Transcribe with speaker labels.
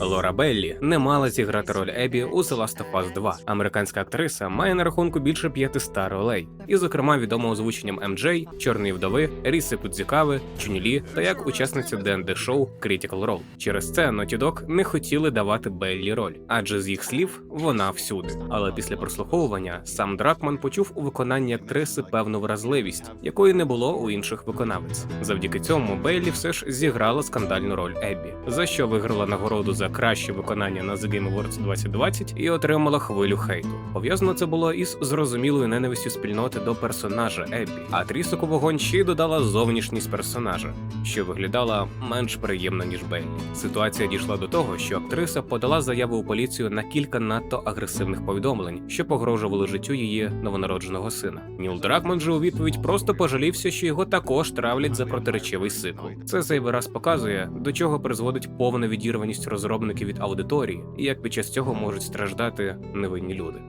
Speaker 1: Лора Беллі не мала зіграти роль Ебі у The Last of Us 2. Американська актриса має на рахунку більше 500 ролей, і, зокрема, відома озвученням МД, Чорної вдови, Ріси Кудзікави, Чунілі та як учасниця ДНД шоу Critical Role. Через це Naughty Dog не хотіли давати Беллі роль, адже з їх слів вона всюди. Але після прослуховування сам Дракман почув у виконанні актриси певну вразливість, якої не було у інших виконавець. Завдяки цьому Бейлі все ж зіграла скандальну роль Еббі, за що виграла нагороду за краще виконання на The Game Awards 2020 і отримала хвилю хейту. Пов'язано це було із зрозумілою ненавистю спільноти до персонажа Еббі, а трісок у вогонь ще й додала зовнішність персонажа, що виглядала менш приємно ніж Бейлі. Ситуація дійшла до того, що актриса подала заяву у поліцію на кілька надто агресивних повідомлень, що погрожували життю її новонародженого сина. Ніл Дракман же у відповідь просто пожалівся, що його також травлять за протиречивий сиквел. Це зайвий раз показує, до чого призводить повна відірваність розробників від аудиторії, і як під час цього можуть страждати невинні люди.